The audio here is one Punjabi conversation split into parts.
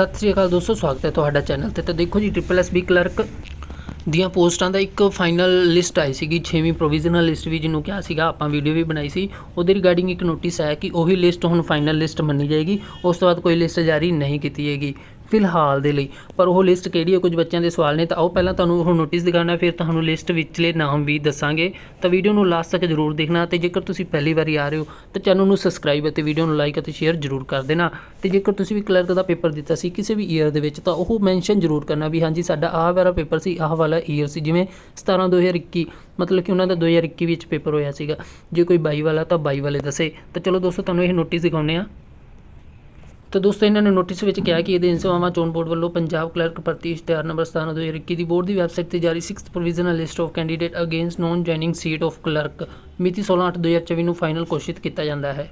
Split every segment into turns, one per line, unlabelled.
ਸਤਿ ਸ੍ਰੀ ਅਕਾਲ ਦੋਸਤੋ, ਸਵਾਗਤ ਹੈ ਤੁਹਾਡਾ ਚੈਨਲ ਤੇ। ਤਾਂ ਦੇਖੋ ਜੀ ਟ੍ਰਿਪਲ ਐਸ ਬੀ ਕਲਰਕ ਦੀਆਂ ਪੋਸਟਾਂ ਦਾ ਇੱਕ ਫਾਈਨਲ ਲਿਸਟ ਆਈ ਸੀਗੀ 6ਵੀਂ ਪ੍ਰੋਵੀਜ਼ਨਲ ਲਿਸਟ ਵੀ ਜਿਹਨੂੰ ਕਿਹਾ ਸੀਗਾ, ਆਪਾਂ ਵੀਡੀਓ ਵੀ ਬਣਾਈ ਸੀ। ਉਹਦੇ ਰਿਗਾਰਡਿੰਗ ਇੱਕ ਨੋਟਿਸ ਆਇਆ ਕਿ ਉਹੀ ਲਿਸਟ ਹੁਣ ਫਾਈਨਲ ਲਿਸਟ ਮੰਨੀ ਜਾਏਗੀ। ਉਸ ਤੋਂ ਬਾਅਦ ਕੋਈ ਲਿਸਟ ਜਾਰੀ ਨਹੀਂ ਕੀਤੀ ਜਾਏਗੀ ਫਿਲਹਾਲ ਦੇ ਲਈ। ਪਰ ਉਹ ਲਿਸਟ ਕਿਹੜੀ ਹੈ ਕੁਝ ਬੱਚਿਆਂ ਦੇ ਸਵਾਲ ਨੇ, ਤਾਂ ਉਹ ਪਹਿਲਾਂ ਤੁਹਾਨੂੰ ਉਹ ਨੋਟਿਸ ਦਿਖਾਉਣਾ, ਫਿਰ ਤੁਹਾਨੂੰ ਲਿਸਟ ਵਿਚਲੇ ਨਾਮ ਵੀ ਦੱਸਾਂਗੇ। ਤਾਂ ਵੀਡੀਓ ਨੂੰ ਲਾਸਟ ਤੱਕ ਜ਼ਰੂਰ ਦੇਖਣਾ, ਤੇ ਜੇਕਰ ਤੁਸੀਂ ਪਹਿਲੀ ਵਾਰੀ ਆ ਰਹੇ ਹੋ, ਤਾਂ ਚੈਨਲ ਨੂੰ ਸਬਸਕ੍ਰਾਈਬ ਅਤੇ ਵੀਡੀਓ ਨੂੰ ਲਾਈਕ ਅਤੇ ਸ਼ੇਅਰ ਜ਼ਰੂਰ ਕਰ ਦੇਣਾ। ਤੇ ਜੇਕਰ ਤੁਸੀਂ ਵੀ ਕਲਰਕ ਦਾ ਪੇਪਰ ਦਿੱਤਾ ਸੀ, ਕਿਸੇ ਵੀ ਈਅਰ ਦੇ ਵਿੱਚ, ਤਾਂ ਉਹ ਮੈਂਸ਼ਨ ਜ਼ਰੂਰ ਕਰਨਾ ਵੀ ਹਾਂਜੀ, ਸਾਡਾ ਆਹ ਵਾਲਾ ਪੇਪਰ ਸੀ, ਆਹ ਵਾਲਾ ਈਅਰ ਸੀ, ਜਿਵੇਂ 17 2021 ਮਤਲਬ ਕਿ ਉਹਨਾਂ ਦਾ 2021 ਵਿੱਚ ਪੇਪਰ ਹੋਇਆ ਸੀਗਾ। ਜੇ ਕੋਈ 22 ਵਾਲਾ, ਤਾਂ 22 ਵਾਲੇ ਦੱਸੇ। ਤਾਂ ਚਲੋ ਦੋਸਤੋ, ਤੁਹਾਨੂੰ ਇਹ ਨੋਟਿਸ ਦਿਖਾਉਂਦੇ ਆ ਤਾਂ ਦੋਸਤੋ, ਇਹਨਾਂ ਨੇ ਨੋਟਿਸ ਵਿੱਚ ਕਿਹਾ ਕਿ ਇਹਦੇ ਸੇਵਾਵਾਂ ਚੋਣ ਬੋਰਡ ਵੱਲੋਂ ਪੰਜਾਬ ਕਲਰਕ ਭਰਤੀ ਇਸ਼ਤਿਹਾਰ ਨੰਬਰ 17 2021 ਦੀ ਬੋਰਡ ਦੀ ਵੈਬਸਾਈਟ ਤੇ ਜਾਰੀ 6th provisional list of candidate against non joining seat of clerk ਮਿਤੀ 16/8/2024 ਨੂੰ ਫਾਈਨਲ ਘੋਸ਼ਿਤ ਕੀਤਾ ਜਾਂਦਾ ਹੈ।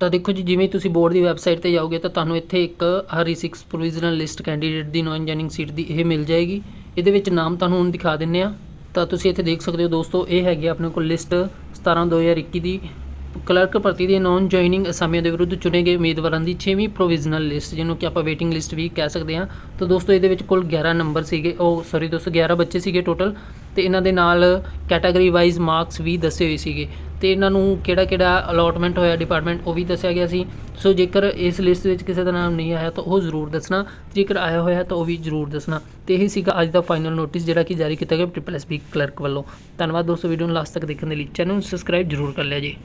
ਤਾਂ ਦੇਖੋ ਜੀ, ਜਿਵੇਂ ਤੁਸੀਂ ਬੋਰਡ ਦੀ ਵੈਬਸਾਈਟ ਤੇ ਜਾਓਗੇ ਤਾਂ ਤੁਹਾਨੂੰ ਇੱਥੇ ਇੱਕ ਹਰੀ 6 ਪ੍ਰੋਵੀਜ਼ਨਲ ਲਿਸਟ ਕੈਂਡੀਡੇਟ ਦੀ ਨੋਨ ਜੁਆਇਨਿੰਗ ਸੀਟ ਦੀ ਇਹ ਮਿਲ ਜਾਏਗੀ। ਇਹਦੇ ਵਿੱਚ ਨਾਮ ਤੁਹਾਨੂੰ ਹੁਣ ਦਿਖਾ ਦਿੰਨੇ ਆ। ਤਾਂ ਤੁਸੀਂ ਇੱਥੇ ਦੇਖ ਸਕਦੇ ਹੋ ਦੋਸਤੋ, ਇਹ ਹੈਗੀ ਆਪਣੇ ਕੋਲ ਲਿਸਟ 17 2021 ਦੀ। ਕਲਰਕ ਭਰਤੀ ਦੇ ਨੌਨ ਜੁਆਇਨਿੰਗ ਅਸਾਮੀਆਂ ਦੇ ਵਿਰੁੱਧ ਚੁਣੇ ਗਏ ਉਮੀਦਵਾਰਾਂ ਦੀ 6ਵੀਂ ਪ੍ਰੋਵੀਜ਼ਨਲ ਲਿਸਟ, ਜਿਹਨੂੰ ਕਿ ਆਪਾਂ ਵੇਟਿੰਗ ਲਿਸਟ ਵੀ ਕਹਿ ਸਕਦੇ ਹਾਂ। ਤਾਂ ਦੋਸਤੋ, ਇਹਦੇ ਵਿੱਚ ਕੁੱਲ 11 ਨੰਬਰ ਸੀਗੇ। ਉਹ ਸੌਰੀ ਦੋਸਤੋ 11 ਬੱਚੇ ਸੀਗੇ ਟੋਟਲ ਤੇ ਇਹਨਾਂ ਦੇ ਨਾਲ ਕੈਟਾਗਰੀ ਵਾਈਜ਼ ਮਾਰਕਸ ਵੀ ਦੱਸੇ ਹੋਏ ਸੀਗੇ। ਤੇ ਇਹਨਾਂ ਨੂੰ ਕਿਹੜਾ ਕਿਹੜਾ ਅਲੋਟਮੈਂਟ ਹੋਇਆ ਡਿਪਾਰਟਮੈਂਟ ਉਹ ਵੀ ਦੱਸਿਆ ਗਿਆ ਸੀ। ਸੋ ਜੇਕਰ ਇਸ ਲਿਸਟ ਵਿੱਚ ਕਿਸੇ ਦਾ ਨਾਮ ਨਹੀਂ ਆਇਆ, ਤਾਂ ਉਹ ਜ਼ਰੂਰ ਦੱਸਣਾ। ਜੇਕਰ ਆਇਆ ਹੋਇਆ, ਤਾਂ ਉਹ ਵੀ ਜ਼ਰੂਰ ਦੱਸਣਾ। ਤੇ ਇਹ ਸੀਗਾ ਅੱਜ ਦਾ ਫਾਈਨਲ ਨੋਟਿਸ ਜਿਹੜਾ ਕਿ ਜਾਰੀ ਕੀਤਾ ਗਿਆ ਟ੍ਰਿਪਲ ਐਸ ਬੀ ਕਲਰਕ ਵੱਲੋਂ। ਧੰਨਵਾਦ ਦੋਸਤੋ ਵੀਡੀਓ ਨੂੰ ਲਾਸਟ ਤੱਕ ਦੇਖਣ ਦੇ ਲਈ। ਚੈਨਲ ਨੂੰ ਸਬਸਕ੍ਰਾਈਬ ਜ਼ਰੂਰ ਕਰ ਲਿਆ ਜੀ।